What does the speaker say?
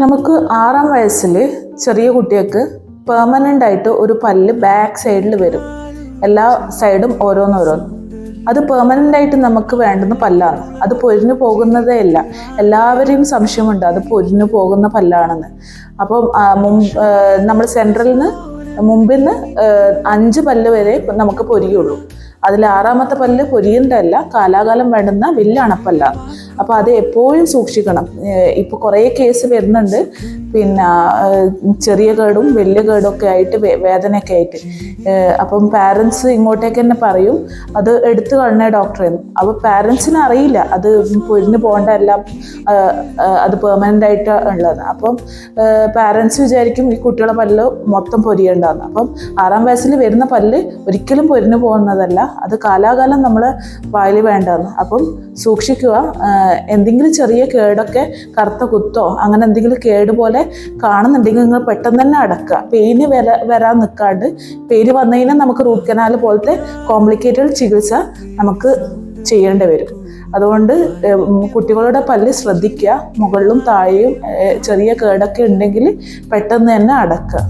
നമുക്ക് ആറാം വയസ്സിൽ ചെറിയ കുട്ടികൾക്ക് പെർമനന്റ് ആയിട്ട് ഒരു പല്ല് ബാക്ക് സൈഡിൽ വരും. എല്ലാ സൈഡും ഓരോന്നോരോന്ന് അത് പെർമനന്റ് ആയിട്ട് നമുക്ക് വേണ്ടുന്ന പല്ലാണ്. അത് പൊരിഞ്ഞു പോകുന്നതേ അല്ല എല്ലാവരെയും സംശയമുണ്ട് അത് പൊരിഞ്ഞു പോകുന്ന പല്ലാണെന്ന്. അപ്പോൾ നമ്മൾ സെൻട്രലിൽ നിന്ന് മുമ്പിൽ നിന്ന് അഞ്ച് പല്ല് വരെ നമുക്ക് പൊരിയുള്ളൂ. അതിൽ ആറാമത്തെ പല്ല് പൊരിയണ്ടല്ല കാലാകാലം വേണ്ടുന്ന വില്ലണപ്പല്ലാണ് അപ്പോൾ അത് എപ്പോഴും സൂക്ഷിക്കണം. ഇപ്പോൾ കുറേ കേസ് വരുന്നുണ്ട്. പിന്നെ ചെറിയ കേടും വലിയ കേടും ഒക്കെ ആയിട്ട് വേദനയൊക്കെ ആയിട്ട്. അപ്പം പാരൻസ് ഇങ്ങോട്ടേക്ക് തന്നെ പറയും അത് എടുത്തു കളഞ്ഞ ഡോക്ടറെ അപ്പോൾ പാരൻസിന് അറിയില്ല അത് പൊരിഞ്ഞു പോകേണ്ട എല്ലാം അത് പെർമനന്റ് ആയിട്ട് ഉള്ളത്. അപ്പം പാരൻസ് വിചാരിക്കും ഈ കുട്ടികളെ പല്ല് മൊത്തം പൊരിയേണ്ടതെന്ന് അപ്പം ആറാം വയസ്സിൽ വരുന്ന പല്ല് ഒരിക്കലും പൊരിഞ്ഞു പോകുന്നതല്ല അത് കാലാകാലം നമ്മൾ വായിൽ വേണ്ടതെന്ന് അപ്പം സൂക്ഷിക്കുക എന്തെങ്കിലും ചെറിയ കേടൊക്കെ കറുത്ത കുത്തോ അങ്ങനെ എന്തെങ്കിലും കേട് പോലെ കാണുന്നുണ്ടെങ്കിൽ നിങ്ങൾ പെട്ടെന്ന് തന്നെ അടക്കുക. പെയിന് വര വരാൻ നിൽക്കാണ്ട് പെയിന് വന്നു കഴിഞ്ഞാൽ നമുക്ക് റൂട്ട് കനാൽ പോലത്തെ കോംപ്ലിക്കേറ്റഡ് ചികിത്സ നമുക്ക് ചെയ്യേണ്ടി വരും. അതുകൊണ്ട് കുട്ടികളുടെ പല്ല് ശ്രദ്ധിക്കുക. മുകളിലും താഴെയും ചെറിയ കേടൊക്കെ ഉണ്ടെങ്കിൽ പെട്ടെന്ന് തന്നെ അടക്കുക.